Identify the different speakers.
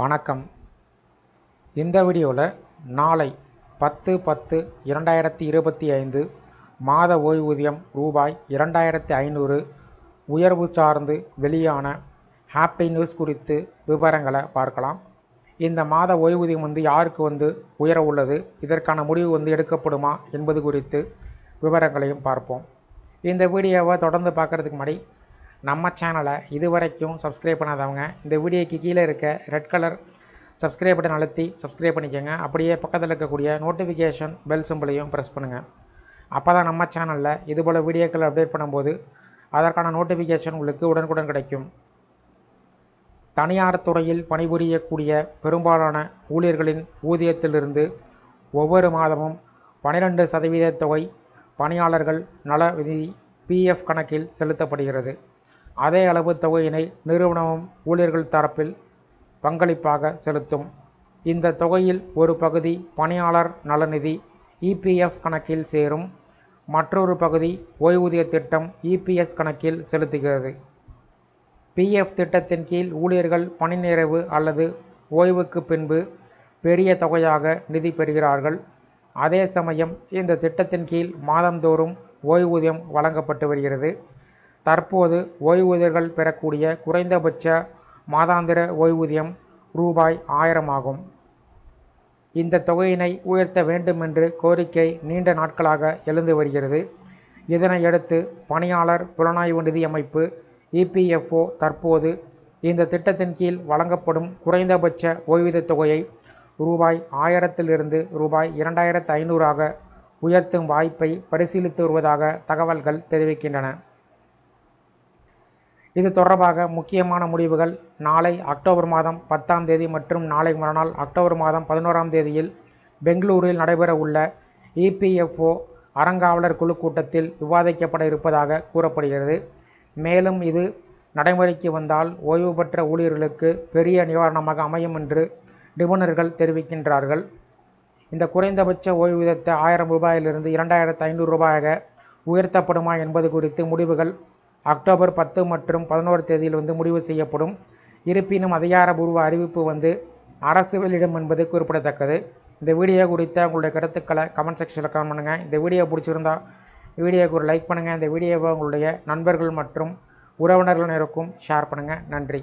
Speaker 1: வணக்கம். இந்த வீடியோவில் நாளை பத்து பத்து இரண்டாயிரத்தி இருபத்தி ஐந்து மாத ஓய்வூதியம் ரூபாய் இரண்டாயிரத்தி ஐநூறு உயர்வு சார்ந்து வெளியான ஹாப்பி நியூஸ் குறித்து விவரங்களை பார்க்கலாம். இந்த மாத ஓய்வூதியம் வந்து யாருக்கு வந்து உயர உள்ளது? இதற்கான முடிவு வந்து எடுக்கப்படுமா என்பது குறித்து விவரங்களையும் பார்ப்போம். இந்த வீடியோவை தொடர்ந்து பார்க்குறதுக்கு முன்னாடி நம்ம சேனலை இதுவரைக்கும் சப்ஸ்கிரைப் பண்ணாதவங்க இந்த வீடியோக்கு கீழே இருக்க ரெட் கலர் சப்ஸ்கிரைப் பட்டன் அழுத்தி சப்ஸ்கிரைப் பண்ணிக்கோங்க. அப்படியே பக்கத்தில் இருக்கக்கூடிய நோட்டிஃபிகேஷன் பெல் சிம்பிளையும் ப்ரெஸ் பண்ணுங்கள் அப்போ தான் நம்ம சேனலில் இதுபோல் வீடியோக்கள் அப்டேட் பண்ணும்போது அதற்கான நோட்டிஃபிகேஷன் உங்களுக்கு உடனுக்குடன் கிடைக்கும். தனியார் துறையில் பணிபுரியக்கூடிய பெரும்பாலான ஊழியர்களின் ஊதியத்திலிருந்து ஒவ்வொரு மாதமும் பனிரெண்டு சதவீத தொகை பணியாளர்கள் நல விதி பிஎஃப் கணக்கில் செலுத்தப்படுகிறது. அதே அளவு தொகையினை நிறுவனமும் ஊழியர்கள் தரப்பில் பங்களிப்பாக செலுத்தும். இந்த தொகையில் ஒரு பகுதி பணியாளர் நலநிதி இபிஎஃப் கணக்கில் சேரும். மற்றொரு பகுதி ஓய்வூதிய திட்டம் இபிஎஸ் கணக்கில் செலுத்துகிறது. பிஎஃப் திட்டத்தின் கீழ் ஊழியர்கள் பணி நிறைவு அல்லது ஓய்வுக்கு பின்பு பெரிய தொகையாக நிதி பெறுகிறார்கள். அதே சமயம் இந்த திட்டத்தின் கீழ் மாதந்தோறும் ஓய்வூதியம் வழங்கப்பட்டு வருகிறது. தற்போது ஓய்வூதியர்கள் பெறக்கூடிய குறைந்தபட்ச மாதாந்திர ஓய்வூதியம் ரூபாய் ஆயிரம் ஆகும். இந்த தொகையினை உயர்த்த வேண்டும் என்று கோரிக்கை நீண்ட நாட்களாக எழுந்து வருகிறது. இதனையடுத்து பணியாளர் புலனாய்வு நிதி அமைப்பு இபிஎஃப்ஓ தற்போது இந்த திட்டத்தின் கீழ் வழங்கப்படும் குறைந்தபட்ச ஓய்வூதியத் தொகையை ரூபாய் ஆயிரத்திலிருந்து ரூபாய் இரண்டாயிரத்து ஐநூறாக உயர்த்தும் வாய்ப்பை பரிசீலித்து வருவதாக தகவல்கள் தெரிவிக்கின்றன. இது தொடர்பாக முக்கியமான முடிவுகள் நாளை அக்டோபர் மாதம் பத்தாம் தேதி மற்றும் நாளை மறுநாள் அக்டோபர் மாதம் பதினோராம் தேதியில் பெங்களூரில் நடைபெற உள்ள இபிஎஃப்ஓ அறங்காவலர் குழு கூட்டத்தில் விவாதிக்கப்பட இருப்பதாக கூறப்படுகிறது. மேலும் இது நடைமுறைக்கு வந்தால் ஓய்வு பெற்ற ஊழியர்களுக்கு பெரிய நிவாரணமாக அமையும் என்று நிபுணர்கள் தெரிவிக்கின்றார்கள். இந்த குறைந்தபட்ச ஓய்வூதியத்தை ஆயிரம் ரூபாயிலிருந்து இரண்டாயிரத்து ஐநூறு ரூபாயாக உயர்த்தப்படுமா என்பது குறித்து முடிவுகள் அக்டோபர் பத்து மற்றும் பதினோரு தேதியில் வந்து முடிவு செய்யப்படும். இருப்பினும் அதிகாரபூர்வ அறிவிப்பு வந்து அரசு வெளியிடும் என்பது குறிப்பிடத்தக்கது. இந்த வீடியோ குறித்த உங்களுடைய கருத்துக்களை கமெண்ட் செக்ஷனில் கமெண்ட் பண்ணுங்கள் இந்த வீடியோ பிடிச்சிருந்தா வீடியோக்கு ஒரு லைக் பண்ணுங்கள் இந்த வீடியோவை உங்களுடைய நண்பர்கள் மற்றும் உறவினர்கள் இருக்கும் ஷேர் பண்ணுங்கள் நன்றி.